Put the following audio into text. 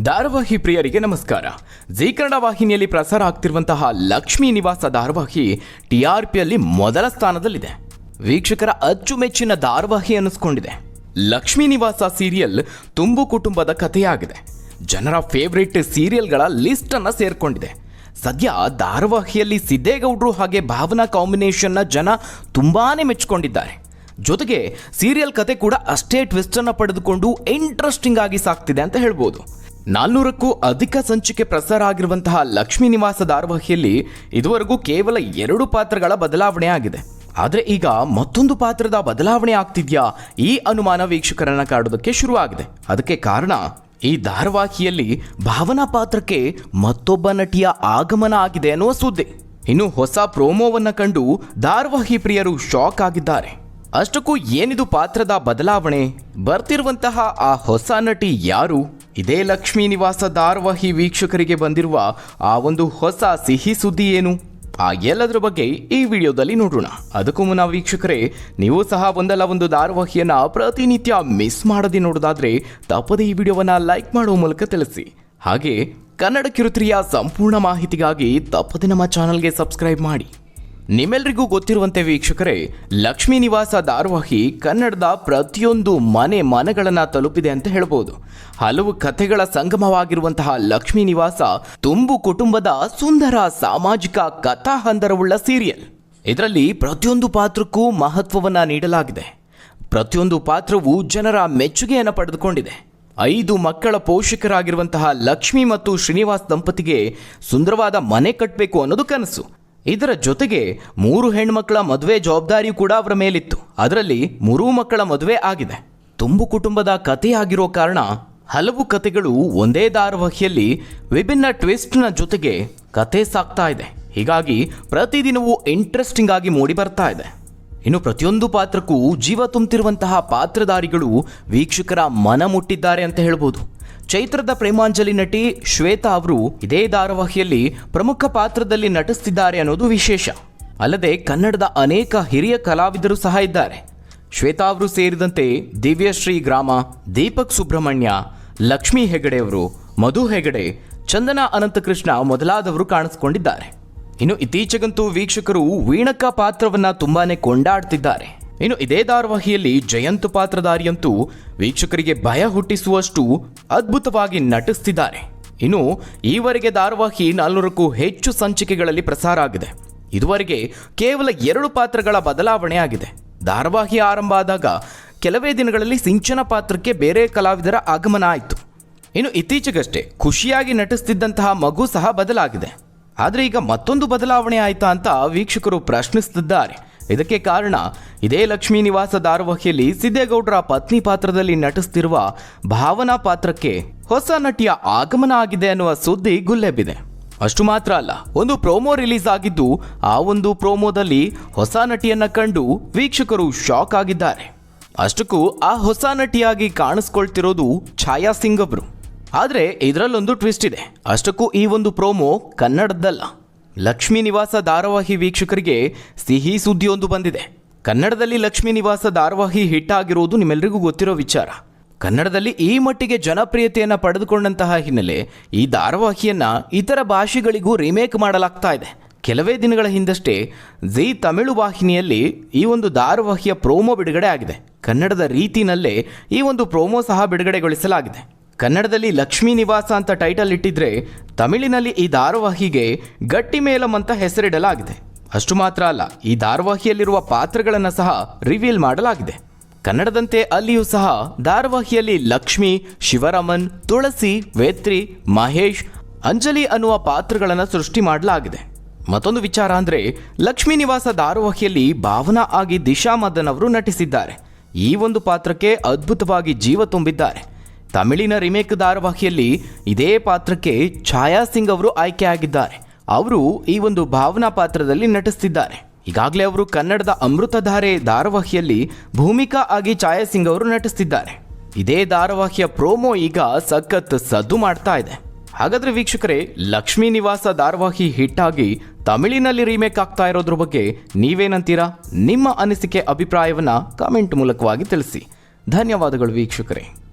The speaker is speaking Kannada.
ಧಾರಾವಾಹಿ ಪ್ರಿಯರಿಗೆ ನಮಸ್ಕಾರ. ಜೀ ಕನ್ನಡ ವಾಹಿನಿಯಲ್ಲಿ ಪ್ರಸಾರ ಆಗ್ತಿರುವಂತಹ ಲಕ್ಷ್ಮೀ ನಿವಾಸ ಧಾರಾವಾಹಿ ಟಿಆರ್ಪಿಯಲ್ಲಿ ಮೊದಲ ಸ್ಥಾನದಲ್ಲಿದೆ. ವೀಕ್ಷಕರ ಅಚ್ಚುಮೆಚ್ಚಿನ ಧಾರಾವಾಹಿ ಅನ್ನಿಸ್ಕೊಂಡಿದೆ. ಲಕ್ಷ್ಮೀ ನಿವಾಸ ಸೀರಿಯಲ್ ತುಂಬು ಕುಟುಂಬದ ಕಥೆಯಾಗಿದೆ. ಜನರ ಫೇವ್ರೇಟ್ ಸೀರಿಯಲ್ಗಳ ಲಿಸ್ಟ್ ಸೇರಿಕೊಂಡಿದೆ. ಸದ್ಯ ಧಾರವಾಹಿಯಲ್ಲಿ ಸಿದ್ದೇಗೌಡರು ಹಾಗೆ ಭಾವನಾ ಕಾಂಬಿನೇಷನ್ನ ಜನ ತುಂಬಾನೇ ಮೆಚ್ಚಿಕೊಂಡಿದ್ದಾರೆ. ಜೊತೆಗೆ ಸೀರಿಯಲ್ ಕತೆ ಕೂಡ ಅಷ್ಟೇ ಟ್ವಿಸ್ಟ್ ಅನ್ನ ಪಡೆದುಕೊಂಡು ಇಂಟ್ರೆಸ್ಟಿಂಗ್ ಆಗಿ ಸಾಕ್ತಿದೆ ಅಂತ ಹೇಳ್ಬೋದು. ನಾಲ್ನೂರಕ್ಕೂ ಅಧಿಕ ಸಂಚಿಕೆ ಪ್ರಸಾರ ಆಗಿರುವಂತಹ ಲಕ್ಷ್ಮೀ ನಿವಾಸ ಧಾರಾವಾಹಿಯಲ್ಲಿ ಇದುವರೆಗೂ ಕೇವಲ ಎರಡು ಪಾತ್ರಗಳ ಬದಲಾವಣೆ ಆಗಿದೆ. ಆದರೆ ಈಗ ಮತ್ತೊಂದು ಪಾತ್ರದ ಬದಲಾವಣೆ ಆಗ್ತಿದ್ಯಾ? ಈ ಅನುಮಾನ ವೀಕ್ಷಕರನ್ನ ಕಾಡೋದಕ್ಕೆ ಶುರುವಾಗಿದೆ. ಅದಕ್ಕೆ ಕಾರಣ, ಈ ಧಾರಾವಾಹಿಯಲ್ಲಿ ಭಾವನಾ ಪಾತ್ರಕ್ಕೆ ಮತ್ತೊಬ್ಬ ನಟಿಯ ಆಗಮನ ಆಗಿದೆ ಅನ್ನುವ ಸುದ್ದಿ. ಇನ್ನು ಹೊಸ ಪ್ರೋಮೋವನ್ನು ಕಂಡು ಧಾರಾವಾಹಿ ಪ್ರಿಯರು ಶಾಕ್ ಆಗಿದ್ದಾರೆ. ಅಷ್ಟಕ್ಕೂ ಏನಿದು ಪಾತ್ರದ ಬದಲಾವಣೆ? ಬರ್ತಿರುವಂತಹ ಆ ಹೊಸ ನಟಿ ಯಾರು? ಇದೇ ಲಕ್ಷ್ಮೀ ನಿವಾಸ ಧಾರವಾಹಿ ವೀಕ್ಷಕರಿಗೆ ಬಂದಿರುವ ಆ ಒಂದು ಹೊಸ ಸಿಹಿ ಸುದ್ದಿ ಏನು? ಆ ಎಲ್ಲದರ ಬಗ್ಗೆ ಈ ವಿಡಿಯೋದಲ್ಲಿ ನೋಡೋಣ. ಅದಕ್ಕೂ ಮುನ್ನ ವೀಕ್ಷಕರೇ, ನೀವು ಸಹ ಒಂದಲ್ಲ ಒಂದು ಧಾರಾವಾಹಿಯನ್ನ ಪ್ರತಿನಿತ್ಯ ಮಿಸ್ ಮಾಡದೆ ನೋಡೋದಾದ್ರೆ ತಪ್ಪದೇ ಈ ವಿಡಿಯೋವನ್ನ ಲೈಕ್ ಮಾಡುವ ಮೂಲಕ ತಿಳಿಸಿ. ಹಾಗೆ ಕನ್ನಡ ಕಿರುತ್ರಿಯ ಸಂಪೂರ್ಣ ಮಾಹಿತಿಗಾಗಿ ತಪ್ಪದೆ ನಮ್ಮ ಚಾನಲ್ಗೆ ಸಬ್ಸ್ಕ್ರೈಬ್ ಮಾಡಿ. ನಿಮ್ಮೆಲ್ರಿಗೂ ಗೊತ್ತಿರುವಂತೆ ವೀಕ್ಷಕರೇ, ಲಕ್ಷ್ಮೀ ನಿವಾಸ ಧಾರವಾಹಿ ಕನ್ನಡದ ಪ್ರತಿಯೊಂದು ಮನೆ ಮನಗಳನ್ನು ತಲುಪಿದೆ ಅಂತ ಹೇಳ್ಬೋದು. ಹಲವು ಕಥೆಗಳ ಸಂಗಮವಾಗಿರುವಂತಹ ಲಕ್ಷ್ಮೀ ನಿವಾಸ ತುಂಬು ಕುಟುಂಬದ ಸುಂದರ ಸಾಮಾಜಿಕ ಕಥಾ ಹಂದರವುಳ್ಳ ಸೀರಿಯಲ್. ಇದರಲ್ಲಿ ಪ್ರತಿಯೊಂದು ಪಾತ್ರಕ್ಕೂ ಮಹತ್ವವನ್ನು ನೀಡಲಾಗಿದೆ. ಪ್ರತಿಯೊಂದು ಪಾತ್ರವು ಜನರ ಮೆಚ್ಚುಗೆಯನ್ನು ಪಡೆದುಕೊಂಡಿದೆ. ಐದು ಮಕ್ಕಳ ಪೋಷಕರಾಗಿರುವಂತಹ ಲಕ್ಷ್ಮಿ ಮತ್ತು ಶ್ರೀನಿವಾಸ್ ದಂಪತಿಗೆ ಸುಂದರವಾದ ಮನೆ ಕಟ್ಟಬೇಕು ಅನ್ನೋದು ಕನಸು. ಇದರ ಜೊತೆಗೆ ಮೂರು ಹೆಣ್ಮಕ್ಳ ಮದುವೆ ಜವಾಬ್ದಾರಿ ಕೂಡ ಅವರ ಮೇಲಿತ್ತು. ಅದರಲ್ಲಿ ಮೂರೂ ಮಕ್ಕಳ ಮದುವೆ ಆಗಿದೆ. ತುಂಬು ಕುಟುಂಬದ ಕಥೆಯಾಗಿರೋ ಕಾರಣ ಹಲವು ಕಥೆಗಳು ಒಂದೇ ಧಾರಾವಾಹಿಯಲ್ಲಿ ವಿಭಿನ್ನ ಟ್ವಿಸ್ಟ್ನ ಜೊತೆಗೆ ಕತೆ ಸಾಕ್ತಾ ಇದೆ. ಹೀಗಾಗಿ ಪ್ರತಿದಿನವೂ ಇಂಟ್ರೆಸ್ಟಿಂಗ್ ಆಗಿ ಮೂಡಿ ಬರ್ತಾ ಇದೆ. ಇನ್ನು ಪ್ರತಿಯೊಂದು ಪಾತ್ರಕ್ಕೂ ಜೀವ ತುಂಬ್ತಿರುವಂತಹ ಪಾತ್ರಧಾರಿಗಳು ವೀಕ್ಷಕರ ಮನ ಮುಟ್ಟಿದ್ದಾರೆ ಅಂತ ಹೇಳ್ಬೋದು. ಚೈತ್ರದ ಪ್ರೇಮಾಂಜಲಿ ನಟಿ ಶ್ವೇತಾ ಅವರು ಇದೇ ಧಾರಾವಾಹಿಯಲ್ಲಿ ಪ್ರಮುಖ ಪಾತ್ರದಲ್ಲಿ ನಟಿಸ್ತಿದ್ದಾರೆ ಅನ್ನೋದು ವಿಶೇಷ. ಅಲ್ಲದೆ ಕನ್ನಡದ ಅನೇಕ ಹಿರಿಯ ಕಲಾವಿದರು ಸಹ ಇದ್ದಾರೆ. ಶ್ವೇತಾ ಅವರು ಸೇರಿದಂತೆ ದಿವ್ಯಶ್ರೀ ಗ್ರಾಮ, ದೀಪಕ್ ಸುಬ್ರಹ್ಮಣ್ಯ, ಲಕ್ಷ್ಮೀ ಹೆಗಡೆ ಅವರು, ಮಧು ಹೆಗಡೆ, ಚಂದನ ಅನಂತಕೃಷ್ಣ ಮೊದಲಾದವರು ಕಾಣಿಸಿಕೊಂಡಿದ್ದಾರೆ. ಇನ್ನು ಇತ್ತೀಚೆಗಂತೂ ವೀಕ್ಷಕರು ವೀಣಕ್ಕ ಪಾತ್ರವನ್ನ ತುಂಬಾನೇ ಕೊಂಡಾಡ್ತಿದ್ದಾರೆ. ಇನ್ನು ಇದೇ ಧಾರಾವಾಹಿಯಲ್ಲಿ ಜಯಂತ್ ಪಾತ್ರಧಾರಿಯಂತೂ ವೀಕ್ಷಕರಿಗೆ ಭಯ ಹುಟ್ಟಿಸುವಷ್ಟು ಅದ್ಭುತವಾಗಿ ನಟಿಸ್ತಿದ್ದಾರೆ. ಇನ್ನು ಈವರೆಗೆ ಧಾರಾವಾಹಿ ನಾಲ್ನೂರಕ್ಕೂ ಹೆಚ್ಚು ಸಂಚಿಕೆಗಳಲ್ಲಿ ಪ್ರಸಾರ ಆಗಿದೆ. ಇದುವರೆಗೆ ಕೇವಲ ಎರಡು ಪಾತ್ರಗಳ ಬದಲಾವಣೆ ಆಗಿದೆ. ಧಾರಾವಾಹಿ ಆರಂಭ ಆದಾಗ ಕೆಲವೇ ದಿನಗಳಲ್ಲಿ ಸಿಂಚನ ಪಾತ್ರಕ್ಕೆ ಬೇರೆ ಕಲಾವಿದರ ಆಗಮನ ಆಯಿತು. ಇನ್ನು ಇತ್ತೀಚೆಗಷ್ಟೇ ಖುಷಿಯಾಗಿ ನಟಿಸ್ತಿದ್ದಂತಹ ಮಗು ಸಹ ಬದಲಾಗಿದೆ. ಆದರೆ ಈಗ ಮತ್ತೊಂದು ಬದಲಾವಣೆ ಆಯಿತಾ ಅಂತ ವೀಕ್ಷಕರು ಪ್ರಶ್ನಿಸುತ್ತಿದ್ದಾರೆ ಇದಕ್ಕೆ ಕಾರಣ, ಇದೇ ಲಕ್ಷ್ಮೀ ನಿವಾಸ ಧಾರಾವಾಹಿಯಲ್ಲಿ ಸಿದ್ದೇಗೌಡರ ಪತ್ನಿ ಪಾತ್ರದಲ್ಲಿ ನಟಿಸ್ತಿರುವ ಭಾವನಾ ಪಾತ್ರಕ್ಕೆ ಹೊಸ ನಟಿಯ ಆಗಮನ ಆಗಿದೆ ಅನ್ನುವ ಸುದ್ದಿ ಗುಲ್ಲೆಬ್ಬಿದೆ. ಅಷ್ಟು ಮಾತ್ರ ಅಲ್ಲ, ಒಂದು ಪ್ರೋಮೋ ರಿಲೀಸ್ ಆಗಿದ್ದು, ಆ ಒಂದು ಪ್ರೋಮೋದಲ್ಲಿ ಹೊಸ ನಟಿಯನ್ನ ಕಂಡು ವೀಕ್ಷಕರು ಶಾಕ್ ಆಗಿದ್ದಾರೆ. ಅಷ್ಟಕ್ಕೂ ಆ ಹೊಸ ನಟಿಯಾಗಿ ಕಾಣಿಸ್ಕೊಳ್ತಿರೋದು ಛಾಯಾ ಸಿಂಗ್ ಅವರು ಆದರೆ ಇದರಲ್ಲೊಂದು ಟ್ವಿಸ್ಟ್ ಇದೆ, ಅಷ್ಟಕ್ಕೂ ಈ ಒಂದು ಪ್ರೋಮೋ ಕನ್ನಡದ್ದಲ್ಲ. ಲಕ್ಷ್ಮೀ ನಿವಾಸ ಧಾರಾವಾಹಿ ವೀಕ್ಷಕರಿಗೆ ಸಿಹಿ ಸುದ್ದಿಯೊಂದು ಬಂದಿದೆ. ಕನ್ನಡದಲ್ಲಿ ಲಕ್ಷ್ಮೀ ನಿವಾಸ ಧಾರಾವಾಹಿ ಹಿಟ್ ಆಗಿರುವುದು ನಿಮ್ಮೆಲ್ಲರಿಗೂ ಗೊತ್ತಿರೋ ವಿಚಾರ. ಕನ್ನಡದಲ್ಲಿ ಈ ಮಟ್ಟಿಗೆ ಜನಪ್ರಿಯತೆಯನ್ನು ಪಡೆದುಕೊಂಡಂತಹ ಹಿನ್ನೆಲೆ ಈ ಧಾರಾವಾಹಿಯನ್ನು ಇತರ ಭಾಷೆಗಳಿಗೂ ರಿಮೇಕ್ ಮಾಡಲಾಗ್ತಾ ಇದೆ. ಕೆಲವೇ ದಿನಗಳ ಹಿಂದಷ್ಟೇ ಜಿ ತಮಿಳು ವಾಹಿನಿಯಲ್ಲಿ ಈ ಒಂದು ಧಾರಾವಾಹಿಯ ಪ್ರೋಮೋ ಬಿಡುಗಡೆ ಆಗಿದೆ. ಕನ್ನಡದ ರೀತಿನಲ್ಲೇ ಈ ಒಂದು ಪ್ರೋಮೋ ಸಹ ಬಿಡುಗಡೆಗೊಳಿಸಲಾಗಿದೆ. ಕನ್ನಡದಲ್ಲಿ ಲಕ್ಷ್ಮೀ ನಿವಾಸ ಅಂತ ಟೈಟಲ್ ಇಟ್ಟಿದ್ರೆ ತಮಿಳಿನಲ್ಲಿ ಈ ಧಾರಾವಾಹಿಗೆ ಗಟ್ಟಿ ಮೇಲಂ ಅಂತ ಹೆಸರಿಡಲಾಗಿದೆ. ಅಷ್ಟು ಮಾತ್ರ ಅಲ್ಲ, ಈ ಧಾರಾವಾಹಿಯಲ್ಲಿರುವ ಪಾತ್ರಗಳನ್ನು ಸಹ ರಿವೀಲ್ ಮಾಡಲಾಗಿದೆ. ಕನ್ನಡದಂತೆ ಅಲ್ಲಿಯೂ ಸಹ ಧಾರಾವಾಹಿಯಲ್ಲಿ ಲಕ್ಷ್ಮಿ, ಶಿವರಾಮನ್, ತುಳಸಿ, ವೇತ್ರಿ, ಮಹೇಶ್, ಅಂಜಲಿ ಅನ್ನುವ ಪಾತ್ರಗಳನ್ನು ಸೃಷ್ಟಿ ಮಾಡಲಾಗಿದೆ. ಮತ್ತೊಂದು ವಿಚಾರ ಅಂದರೆ, ಲಕ್ಷ್ಮೀ ನಿವಾಸ ಧಾರಾವಾಹಿಯಲ್ಲಿ ಭಾವನಾ ಆಗಿ ದಿಶಾ ಮದನ್ ಅವರು ನಟಿಸಿದ್ದಾರೆ. ಈ ಒಂದು ಪಾತ್ರಕ್ಕೆ ಅದ್ಭುತವಾಗಿ ಜೀವ ತುಂಬಿದ್ದಾರೆ. ತಮಿಳಿನ ರಿಮೇಕ್ ಧಾರಾವಾಹಿಯಲ್ಲಿ ಇದೇ ಪಾತ್ರಕ್ಕೆ ಛಾಯಾ ಸಿಂಗ್ ಅವರು ಆಯ್ಕೆಯಾಗಿದ್ದಾರೆ ಅವರು ಈ ಒಂದು ಭಾವನಾ ಪಾತ್ರದಲ್ಲಿ ನಟಿಸ್ತಿದ್ದಾರೆ. ಈಗಾಗಲೇ ಅವರು ಕನ್ನಡದ ಅಮೃತಧಾರೆ ಧಾರಾವಾಹಿಯಲ್ಲಿ ಭೂಮಿಕಾ ಆಗಿ ಛಾಯಾ ಸಿಂಗ್ ಅವರು ನಟಿಸ್ತಿದ್ದಾರೆ. ಇದೇ ಧಾರಾವಾಹಿಯ ಪ್ರೋಮೋ ಈಗ ಸಖತ್ ಸದ್ದು ಮಾಡ್ತಾ ಇದೆ. ಹಾಗಾದ್ರೆ ವೀಕ್ಷಕರೇ, ಲಕ್ಷ್ಮೀ ನಿವಾಸ ಧಾರಾವಾಹಿ ಹಿಟ್ ಆಗಿ ತಮಿಳಿನಲ್ಲಿ ರೀಮೇಕ್ ಆಗ್ತಾ ಇರೋದ್ರ ಬಗ್ಗೆ ನೀವೇನಂತೀರಾ? ನಿಮ್ಮ ಅನಿಸಿಕೆ, ಅಭಿಪ್ರಾಯವನ್ನ ಕಾಮೆಂಟ್ ಮೂಲಕವಾಗಿ ತಿಳಿಸಿ. ಧನ್ಯವಾದಗಳು ವೀಕ್ಷಕರೇ.